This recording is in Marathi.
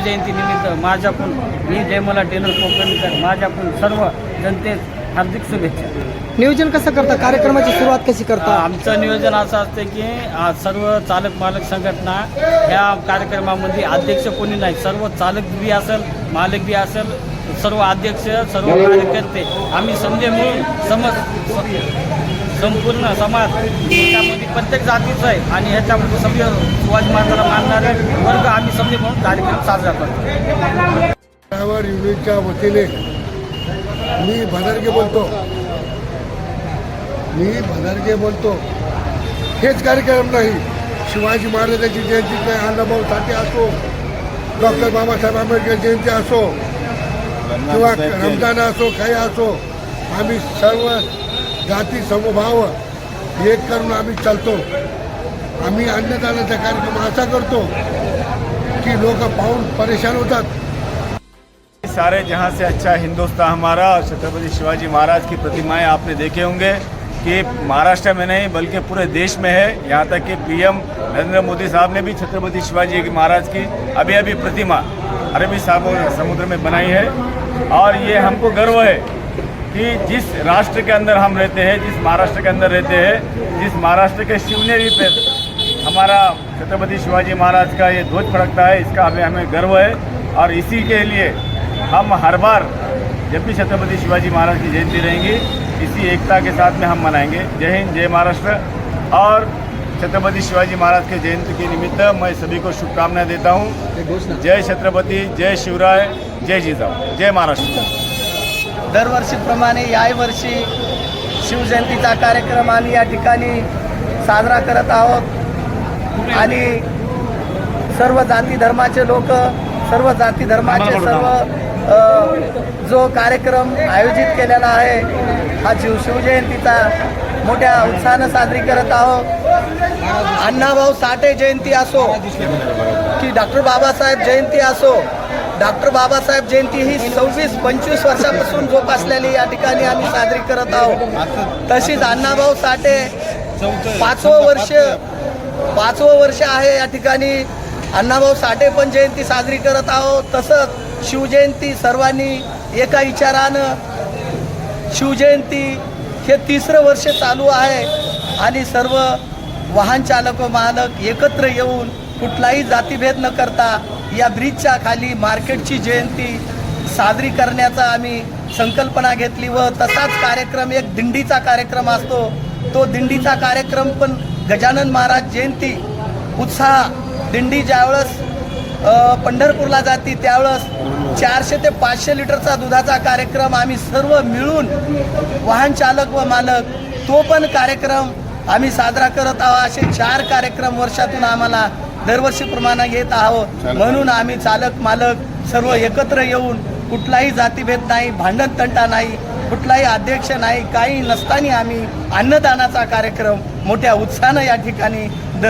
शिवजयंती निमित्त माझ्याकडून मी जयमला टेलर कोकणकर माझ्याकडून सर्व जनतेस हार्दिक शुभेच्छा. नियोजन कसं करता? कार्यक्रमाची सुरुवात कशी करता? आमचं नियोजन असं असतं की सर्व चालक मालक संघटना ह्या कार्यक्रमामध्ये अध्यक्ष कोणी नाही. सर्व चालक बी असेल मालक बी असेल सर्व अध्यक्ष सर्व कार्यकर्ते आम्ही समजे मिळून समज संपूर्ण समाज त्यामध्ये प्रत्येक जातीचं आहे आणि ह्याच्यामध्ये समजे शिवाजी महाराजांना मानणारे वर्ग आम्ही समजे म्हणून कार्यक्रम साजरा करतो. युनिटच्या वतीने मी भदरगे बोलतो. मी भदरगे बोलतो. हेच कार्यक्रम नाही. शिवाजी महाराजांची जयंती काय अण्णाभाऊ साठे असो डॉक्टर बाबासाहेब आंबेडकर जयंती असो किंवा रमजान असो काही असो आम्ही सर्व जाती समभाव एक करून आम्ही चालतो. आम्ही अन्नदानाचा कार्यक्रम असा करतो की लोक पाहून परेशान होतात. सारे जहाँ से अच्छा हिंदुस्तान हमारा और छत्रपति शिवाजी महाराज की प्रतिमाएँ आपने देखे होंगे कि महाराष्ट्र में नहीं, बल्कि पूरे देश में है। यहाँ तक कि पीएम नरेंद्र मोदी साहब ने भी छत्रपति शिवाजी महाराज की अभी अभी प्रतिमा अरबी सागर समुद्र में बनाई है। और ये हमको गर्व है कि जिस राष्ट्र के अंदर हम रहते हैं, जिस महाराष्ट्र के अंदर रहते हैं, जिस महाराष्ट्र के शिवनेरी पे हमारा छत्रपति शिवाजी महाराज का ये ध्वज फड़कता है, इसका हमें हमें गर्व है। और इसी के लिए हम हर बार जब भी छत्रपति शिवाजी महाराज की जयंती रहेंगी, इसी एकता के साथ में हम मनाएँगे। जय हिंद, जय महाराष्ट्र। और छत्रपति शिवाजी महाराज के जयंती के निमित्त मैं सभी को शुभकामनाएँ देता हूँ। जय छत्रपति, जय शिवराय, जय जिजाऊ, जय महाराष्ट्र। दरवर्षीप्रमाणे याही वर्षी शिवजयंतीचा कार्यक्रम आम्ही या ठिकाणी साजरा करत आहोत. आणि सर्व जाती धर्माचे लोक सर्व जाती धर्माचे सर्व जो कार्यक्रम आयोजित केलेला आहे हा शिव शिवजयंतीचा मोठ्या उत्साहानं साजरी करत आहोत. अण्णाभाऊ साठे जयंती असो की डॉक्टर बाबासाहेब जयंती असो डॉक्टर बाबासाहेब जयंती ही सव्वीस पंचवीस वर्षापासून जोपासलेली या ठिकाणी आम्ही साजरी करत आहोत. तशीच अण्णाभाऊ साठे पाचवं वर्ष पाचवं वर्ष आहे या ठिकाणी. अण्णाभाऊ साठे पण जयंती साजरी करत आहोत. तसंच शिवजयंती सर्वांनी एका विचारानं शिवजयंती हे तिसरं वर्ष चालू आहे आणि सर्व वाहन चालक व मालक एकत्र येऊन कुठलाही जातीभेद न करता या ब्रिजच्या खाली मार्केटची जयंती साजरी करण्याचा आम्ही संकल्पना घेतली व तसाच कार्यक्रम एक दिंडीचा कार्यक्रम असतो. तो दिंडीचा कार्यक्रम पण गजानन महाराज जयंती उत्साह दिंडी ज्यावेळेस पंढरपूरला जाती त्यावेळेस चारशे ते पाचशे लिटरचा दुधाचा कार्यक्रम आम्ही सर्व मिळून वाहन चालक व मालक तो पण कार्यक्रम आम्ही साजरा करत आहोत. असे चार कार्यक्रम वर्षातून आम्हाला दरवर्षीप्रमाणे येत आहोत. म्हणून आम्ही चालक मालक सर्व एकत्र येऊन कुठलाही जातीभेद नाही भांडण तंटा नाही कुठलाही अध्यक्ष नाही काही नसताना आम्ही अन्नदानाचा कार्यक्रम मोठ्या उत्साहानं या ठिकाणी दर